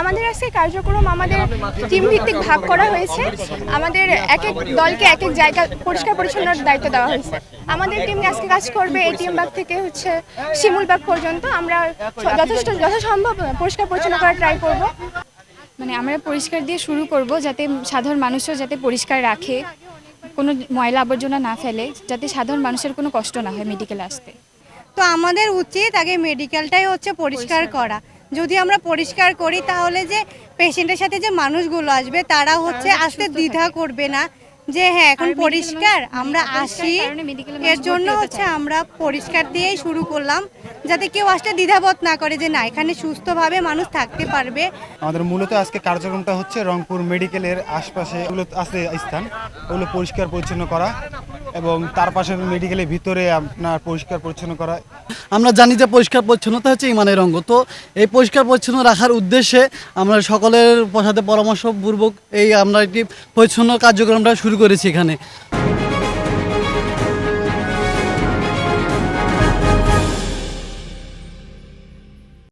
আমাদের আজকে কার্যক্রম আমাদের টিম ভিত্তিক ভাগ করা হয়েছে। আমাদের এক এক দলকে এক এক জায়গা পরিষ্কার পরিচ্ছন্নর দায়িত্ব দেওয়া হয়েছে। আমাদের টিম আজকে কাজ করবে এটিএম বাগ থেকে হচ্ছে শিমুল বাগ পর্যন্ত। আমরা যথেষ্ট যথাসম্ভব পরিষ্কার পরিচ্ছন্ন করার ট্রাই করব। মানে আমরা পরিষ্কার দিয়ে শুরু করব যাতে সাধারণ মানুষও যাতে পরিষ্কার রাখে কোনো ময়লা আবর্জনা না ফেলে যাতে সাধারণ মানুষের কোনো কষ্ট না হয় মেডিকেলে আসতে। তো আমাদের উচিত আগে মেডিকেলটাই হচ্ছে পরিষ্কার করা। যদি আমরা পরিষ্কার করি তাহলে যে পেশেন্টের সাথে যে মানুষগুলো আসবে তারা হচ্ছে আসতে দ্বিধা করবে না যে হ্যাঁ এখন পরিষ্কার আমরা আসি। এর জন্য হচ্ছে আমরা পরিষ্কার দিয়েই শুরু করলাম যাতে কেউ আসতে দ্বিধাবোধ না করে যে না এখানে সুস্থভাবে মানুষ থাকতে পারবে। আমাদের মূলত আজকে কার্যক্রমটা হচ্ছে রংপুর মেডিকেলের আশপাশে ওগুলো আছে স্থান ওগুলো পরিষ্কার পরিচ্ছন্ন করা। এবং তার পাশে মেডিকেলের ভিতরে আপনার পরিষ্কার পরিচ্ছন্ন করা আমরা জানি যে পরিষ্কার পরিচ্ছন্নতা হচ্ছে ইমানের অঙ্গ। তো এই পরিষ্কার পরিচ্ছন্ন রাখার উদ্দেশ্যে আমরা সকলের সাথে পরামর্শপূর্বক এই আমরা একটি পরিচ্ছন্ন কার্যক্রমটা শুরু করেছি এখানে।